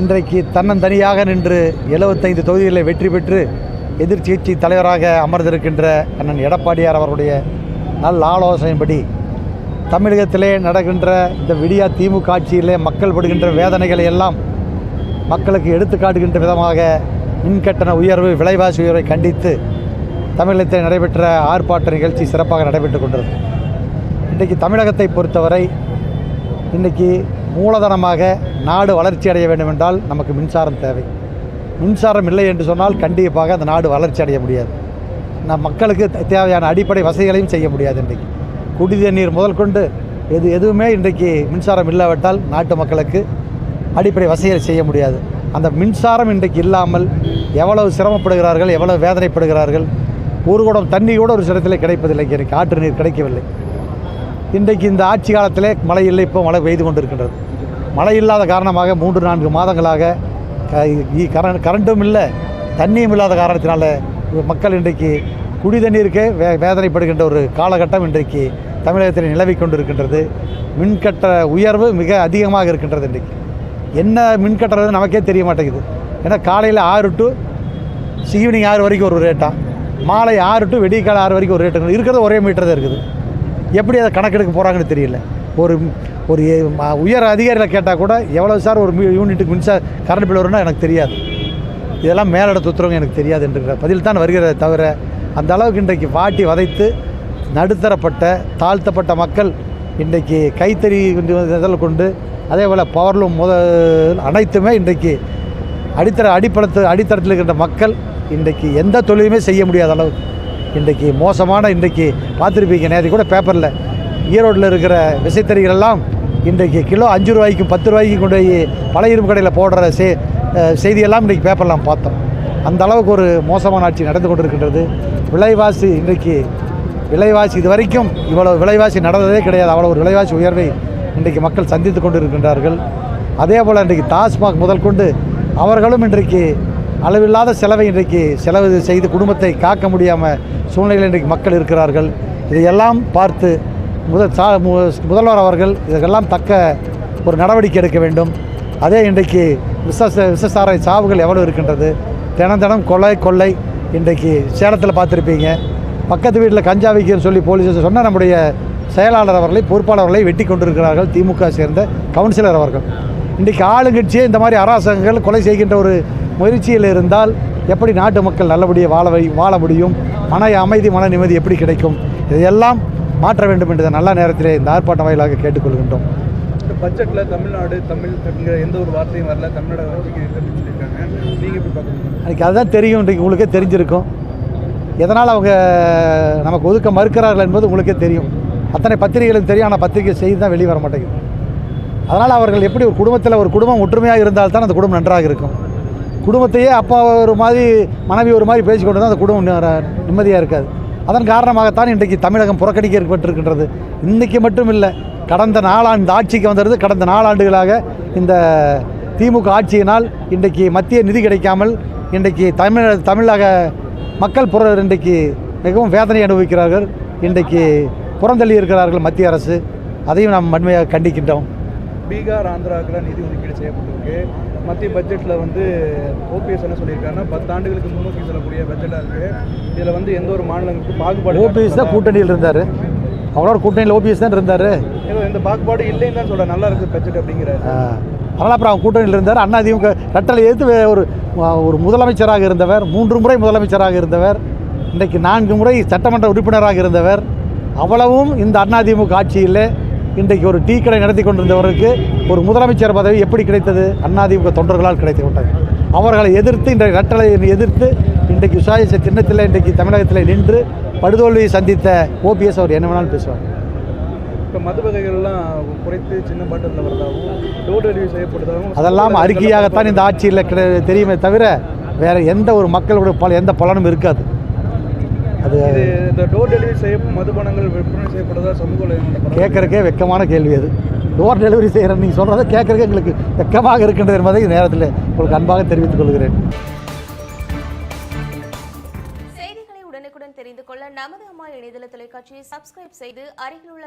இன்றைக்கு தன்னந்தனியாக நின்று 75 தொகுதிகளில் வெற்றி பெற்று எதிர்கட்சி தலைவராக அமர்ந்திருக்கின்ற அண்ணன் எடப்பாடியார் அவருடைய நல் ஆலோசனையின்படி தமிழகத்திலே நடக்கின்ற இந்த விடியா திமுக ஆட்சியிலே மக்கள் படுகின்ற வேதனைகளை எல்லாம் மக்களுக்கு எடுத்துக்காட்டுகின்ற விதமாக மின்கட்டண உயர்வு விலைவாசி உயர்வை கண்டித்து தமிழகத்தில் நடைபெற்ற ஆர்ப்பாட்ட நிகழ்ச்சி சிறப்பாக நடைபெற்று கொண்டது இன்றைக்கு தமிழகத்தை பொறுத்தவரை இன்றைக்கி மூலதனமாக நாடு வளர்ச்சி அடைய வேண்டுமென்றால் நமக்கு மின்சாரம் தேவை. மின்சாரம் இல்லை என்று சொன்னால் கண்டிப்பாக அந்த நாடு வளர்ச்சி அடைய முடியாது. நம் மக்களுக்கு தேவையான அடிப்படை வசதிகளையும் செய்ய முடியாது இன்றைக்கு. குடி தண்ணீர் முதல் கொண்டு எது எதுவுமே இன்றைக்கு மின்சாரம் இல்லாவிட்டால் நாட்டு மக்களுக்கு அடிப்படை வசதிகளை செய்ய முடியாது. அந்த மின்சாரம் இன்றைக்கு இல்லாமல் எவ்வளவு சிரமப்படுகிறார்கள் எவ்வளவு வேதனைப்படுகிறார்கள் ஒரு குடம் தண்ணி கூட ஒரு சிரத்தில் கிடைப்பதில்லை இன்றைக்கு. ஆற்று நீர் கிடைக்கவில்லை. இன்றைக்கு இந்த ஆட்சி காலத்திலே மழை இல்லை இப்போ மழை பெய்து கொண்டிருக்கின்றது. மழை இல்லாத காரணமாக மூன்று நான்கு மாதங்களாக க- இ- கரண்ட் கரண்ட்டும் இல்லை தண்ணியும் இல்லாத காரணத்தினால மக்கள் இன்றைக்கு குடி தண்ணீருக்கே வே வேதனைப்படுகின்ற ஒரு காலகட்டம் இன்றைக்கு தமிழகத்தில் நிலவி கொண்டிருக்கின்றது. மின்கட்ட உயர்வு மிக அதிகமாக இருக்கின்றது இன்றைக்கு. என்ன மின்கட்டுறது நமக்கே தெரிய மாட்டேங்குது. ஏன்னா காலையில் ஆறு டு ஈவினிங் ஆறு வரைக்கும் ஒரு ரேட்டா மாலை ஆறு டு வெடிக்கால ஆறு வரைக்கும் ஒரு ரேட்டு இருக்கிறது ஒரே மீட்டர் தான் இருக்குது. எப்படி அதை கணக்கெடுக்க போகிறாங்கன்னு தெரியல. ஒரு ஒரு உயர் அதிகாரியில் கேட்டால் கூட எவ்வளோ சார் ஒரு யூனிட்டுக்கு மின்சார கரண்ட் பில் வரும்னா எனக்கு தெரியாது. இதெல்லாம் மேலிட துத்துறவங்க எனக்கு தெரியாது என்று பதில் தான் வருகிறதே தவிர அந்த அளவுக்கு இன்றைக்கு வாட்டி வதைத்து நடுத்தரப்பட்ட தாழ்த்தப்பட்ட மக்கள் இன்றைக்கு கைத்தறி இதில் கொண்டு அதே போல் பவர்லூம் முத அனைத்துமே இன்றைக்கு அடித்தர அடிப்படத்து அடித்தரத்தில் இருக்கின்ற மக்கள் இன்றைக்கு எந்த தொழிலுமே செய்ய முடியாத அளவுக்கு இன்றைக்கு மோசமான இன்றைக்கு பார்த்துருப்பீங்க. நேற்று கூட பேப்பரில் ஈரோட்டில் இருக்கிற விசைத்தறிகளெல்லாம் இன்றைக்கு கிலோ அஞ்சு ரூபாய்க்கும் பத்து ரூபாய்க்கும் கொண்டு போய் பழைய இரும்பு கடையில் போடுற செ செய்தியெல்லாம் இன்றைக்கி பேப்பர்லாம் பார்த்தோம். அந்த அளவுக்கு ஒரு மோசமான ஆட்சி நடந்து கொண்டிருக்கின்றது. விலைவாசி இன்றைக்கு விலைவாசி இது வரைக்கும் இவ்வளோ விலைவாசி நடந்ததே கிடையாது. அவ்வளோ ஒரு விலைவாசி உயர்வை இன்றைக்கு மக்கள் சந்தித்து கொண்டு இருக்கின்றார்கள் அதே போல் இன்றைக்கு டாஸ்மாக் முதல் கொண்டு அவர்களும் இன்றைக்கு அளவில்லாத செலவை இன்றைக்கு செலவு செய்து குடும்பத்தை காக்க முடியாமல் சூழ்நிலையில் இன்றைக்கு மக்கள் இருக்கிறார்கள். இதையெல்லாம் பார்த்து முதல் சா மு- முதல்வர் அவர்கள் இதற்கெல்லாம் தக்க ஒரு நடவடிக்கை எடுக்க வேண்டும். அதே இன்றைக்கு விச விசசாரை சாவுகள் எவ்வளோ இருக்கின்றது? தினம் தினம் கொலை கொள்ளை இன்றைக்கு சேலத்தில் பார்த்துருப்பீங்க. பக்கத்து வீட்டில் கஞ்சா விற்கிறன்னு சொல்லி போலீஸ் சொன்ன நம்முடைய செயலாளர் அவர்களை பொறுப்பாளர்களை வெட்டி கொண்டிருக்கிறார்கள் திமுக சேர்ந்த கவுன்சிலர் அவர்கள். இன்றைக்கு ஆளுங்கட்சியே இந்த மாதிரி அராசகங்கள் கொலை செய்கின்ற ஒரு முயற்சியில் இருந்தால் எப்படி நாட்டு மக்கள் நல்லபடியாக வாழ வாழ முடியும்? மன அமைதி மன நிம்மதி எப்படி கிடைக்கும்? இதையெல்லாம் மாற்ற வேண்டும் என்ற நல்ல நேரத்திலே இந்த ஆர்ப்பாட்டம் வாயிலாக கேட்டுக்கொள்கின்றோம். இந்த பட்ஜெட்டில் தமிழ்நாடு தமிழ் அப்படிங்கிற எந்த ஒரு வார்த்தையும் வரல. தமிழ்நாடு சொல்லியிருக்காங்க. நீங்கள் எப்படி பார்க்குறீங்க? எனக்கு அதுதான் தெரியும் இன்றைக்கு உங்களுக்கே தெரிஞ்சிருக்கும். எதனால் அவங்க நமக்கு ஒதுக்க மறுக்கிறார்கள் என்பது உங்களுக்கே தெரியும். அத்தனை பத்திரிகைகளும் தெரியும் ஆனால் பத்திரிகை செய்தி தான் வெளியே வர மாட்டேங்குது. அதனால் அவர்கள் எப்படி ஒரு குடும்பத்தில் ஒரு குடும்பம் ஒற்றுமையாக இருந்தால்தான் அந்த குடும்பம் நன்றாக இருக்கும். குடும்பத்தையே அப்பா ஒரு மாதிரி மனைவி ஒரு மாதிரி பேசிக்கொண்டு தான் அந்த குடும்பம் நிம்மதியாக இருக்காது. அதன் காரணமாகத்தான் இன்றைக்கு தமிழகம் புறக்கணிக்கப்பட்டிருக்கின்றது இன்றைக்கி மட்டும் இல்லை கடந்த நாலாண்டு இந்த ஆட்சிக்கு வந்தது கடந்த நாலாண்டுகளாக இந்த திமுக ஆட்சியினால் இன்றைக்கு மத்திய நிதி கிடைக்காமல் இன்றைக்கு தமிழ தமிழக மக்கள் புற இன்றைக்கு மிகவும் வேதனை அனுபவிக்கிறார்கள். இன்றைக்கு புறந்தள்ளி இருக்கிறார்கள் மத்திய அரசு. அதையும் நாம் வன்மையாக கண்டிக்கின்றோம். பீகார் ஆந்திராவுக்குலாம் நிதி ஒதுக்கீடு செய்யப்பட்டிருக்கு. மத்திய பட்ஜெட்டில் வந்து ஓபிஎஸ் என்ன சொல்லியிருக்காருன்னா பத்து ஆண்டுகளுக்கு முன்னோக்கி செல்லக்கூடிய பட்ஜெட்டாக இருக்குது இதில் வந்து எந்த ஒரு மாநிலங்களுக்கும் பாகுபாடு ஓபிஎஸ் தான் கூட்டணியில் இருந்தார். அவரோட கூட்டணியில் ஓபிஎஸ் தான் இருந்தார். ஏதோ எந்த பாகுபாடு இல்லைன்னு தான் சொல்கிறேன் நல்லா இருக்குது பட்ஜெட் அப்படிங்கிறாரு. அதனால் அப்புறம் அவங்க கூட்டணியில் இருந்தார். அண்ணா திமுக கட்டளை எதிர்த்து வே- ஒரு ஒரு முதலமைச்சராக இருந்தவர் மூன்று முறை முதலமைச்சராக இருந்தவர் இன்றைக்கு நான்கு முறை சட்டமன்ற உறுப்பினராக இருந்தவர். அவ்வளவும் இந்த அதிமுக ஆட்சியில் இன்றைக்கு ஒரு டீ கடை நடத்தி கொண்டிருந்தவருக்கு ஒரு முதலமைச்சர் பதவி எப்படி கிடைத்தது? அதிமுக தொண்டர்களால் கிடைத்து விட்டது. அவர்களை எதிர்த்து இன்றைக்கு கட்டளை எதிர்த்து இன்றைக்கு விசாரிச்ச சின்னத்தில் இன்றைக்கு தமிழகத்தில் நின்று படுதோல்வியை சந்தித்த ஓபிஎஸ் அவர் என்ன வேணாலும் பேசுவார். இப்போ மது வகைகள்லாம் குறைத்து சின்ன வரதாகவும் டோர் டெலிவரி செய்யப்படுறதாகவும் அதெல்லாம் அறிக்கையாகத்தான் இந்த ஆட்சியில் கிடை தெரியுமே தவிர வேற எந்த ஒரு மக்களுடைய பல எந்த பலனும் இருக்காது. அது இந்த டோர் டெலிவரி செய்ய மதுபானங்கள் விற்பனை செய்யப்படுறதா சமூக கேட்கறக்கே வெக்கமான கேள்வி அது. டோர் டெலிவரி செய்கிற நீங்கள் சொல்கிறத கேட்கறக்கே எங்களுக்கு வெக்கமாக இருக்கின்றது என்பதை நேரத்தில் உங்களுக்கு அன்பாக தெரிவித்துக் கொள்கிறேன். செய்திகளை உடனுக்குடன் தெரிந்து கொள்ள நமது அம்மா இணையதள தொலைக்காட்சியை சப்ஸ்கிரைப் செய்து அருகில் உள்ள